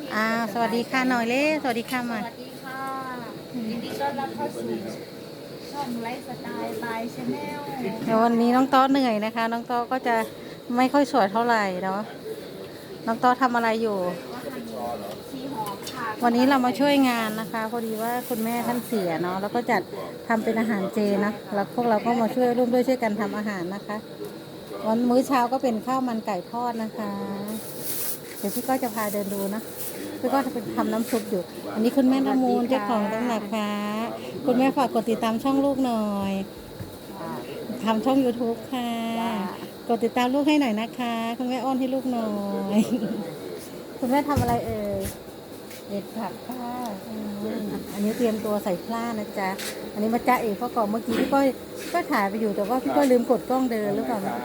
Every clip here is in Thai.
พี่อ่าสวัสดีค่ะหน่อยเล่สวัสดีค่ะสมาวัสดีค่ะยินดีต้อนรับเข้าสู่ช่องไลฟ์สไตล์บายชาแนลเดี๋ยววันนี้น้องต้อเหนื่อยนะคะ น้องต้อก็จะไม่ค่อยสวยเท่าไหร่เนาะน้องต้อทำอะไรอยู่ก็ทำชีหอมค่ะวันนี้เรามาช่วยงานนะคะ พอดีว่าคุณแม่ท่านเสียเนาะแล้วก็จัดทำเป็นอาหารเจนะแล้วพวกเราก็มาช่วยร่วมด้วยช่วยกันทำอาหารนะคะ วันมื้อเช้าก็เป็นข้าวมันไก่ทอดนะคะเดี๋ยวพี่ก็จะพาเดินดูนะพี่ก็จะเป็นทำน้ำซุปอยู่ อันนี้คุณแม่ละมูลเจ้าของตำหนักค่ะคุณแม่ฝากกดติดตามช่องลูกหน่อยทำช่อง YouTube ค่ะ กดติดตามลูกให้หน่อยนะคะ คุณแม่อ้อนให้ลูกหน่อย คุณแม่ทำอะไรเอ่ยเด็ดผักค่ะ อืมอันนี้เตรียมตัวใส่ปลานะจ๊ะ อันนี้มาจ้าเอกเพราะก่อนเมื่อกี้พี่ก้อยก็ถ่ายไปอยู่แต่ว่าพี่ก้อยลืมกดกล้องเดินหรือเปล่านะ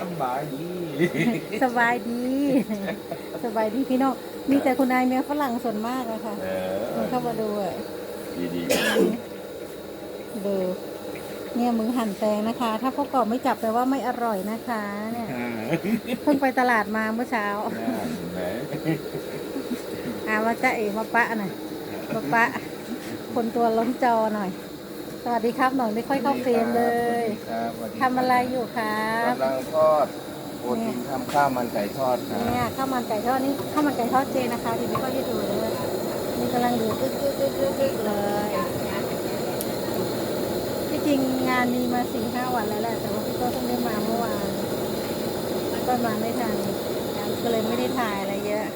สบายดี สบายดี สบายดีพี่น้อง มีแต่คุณนายเมียฝรั่งส่วนมากอะค่ะเอคนเข้ามาดูอะดีดีดูเนี่ยมือหั่นแตงนะคะ ถ้าพ่อกอบไม่จับแปลว่าไม่อร่อยนะคะ เนี่ยอ่าเพิ่งไปตลาดมาเมื่อเช้าไหนอามาจ้าเอกมาปะหน่อย มาปะคนตัวล้นจอหน่อย สวัสดีครับหน่อยไม่ค่อยเข้าเฟรมเลยครับสวัสดีทำอะไรอยู่ครับกำลังทอดโปรตีนทำข้าวมันไก่ทอดครับเนี่ยข้าวมันไก่ทอดนี่ข้าวมันไก่ทอดเจนะคะทีนี้ก็จะดูเลยนี่กำลังดูกึกกึกกึกกึกกึกเลยที่จริงงานมีมาสี่ห้าวันแล้วแหละแต่ว่าพี่ก็เพิ่งได้มาเมื่อวานก็มาไม่ทันก็เลยไม่ได้ถ่ายอะไรเยอะ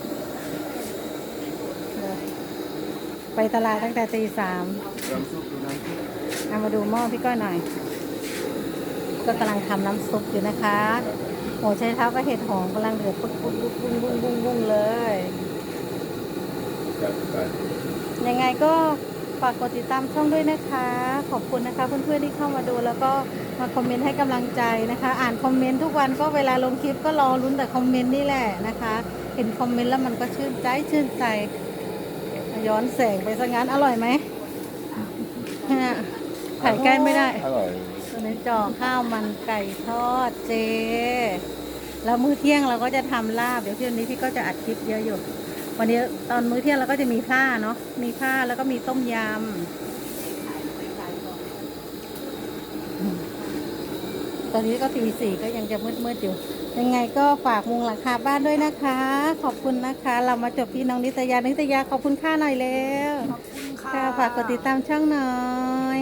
เดี๋ยว ไปตลาดตั้งแต่ตีสามเอามาดูหม้อพี่ก้อยหน่อย ก็กำลังทำน้ำซุปอยู่นะคะโอ้ใช้เท้าก็เห็ดหอมกำลังเดือดปุ๊บปุ๊บปุ๊บปุ้งปุ้งปุ้งปุ้งเลยยังไงก็ฝากกดติดตามช่องด้วยนะคะ ขอบคุณนะคะเพื่อนๆที่เข้ามาดูแล้วก็มาคอมเมนต์ให้กำลังใจนะคะ อ่านคอมเมนต์ทุกวันก็เวลาลงคลิปก็รอลุ้นแต่คอมเมนต์นี่แหละนะคะ เห็นคอมเมนต์แล้วมันก็ชื่นใจชื่นใจ ย้อนแสงไปซะงั้นอร่อยไหมเนี่ยถ่ายใกล้ไม่ได้อร่อยตัวนี้จ่อข้าวมันไก่ทอดเจ แล้วมื้อเที่ยงเราก็จะทำลาบ เดี๋ยวที่วันนี้พี่ก็จะอัดคลิปเยอะอยู่ วันนี้ตอนมื้อเที่ยงเราก็จะมีผ้าเนาะ มีผ้าแล้วก็มีต้มยำตอนนี้ก็ตีสี่ก็ยังจะมืดๆอยู่ ยังไงก็ฝากมุงหลังคาบ้านด้วยนะคะ ขอบคุณนะคะ เรามาจบที่น้องนิตยานิตยาขอบคุณค่าหน่อยเร็วขอบคุณค่ะค่ะฝากกดติดตามช่องหน่อย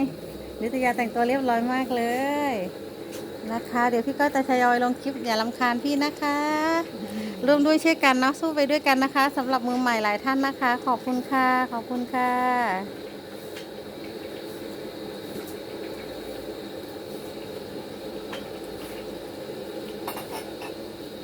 นิตยาแต่งตัวเรียบร้อยมากเลยนะคะ เดี๋ยวพี่ก็จะทยอยลงคลิปอย่าลำคาญพี่นะคะร่วมด้วยช่วยกันเนาะสู้ไปด้วยกันนะคะสำหรับมือใหม่หลายท่านนะคะ ขอบคุณค่ะ ขอบคุณค่ะ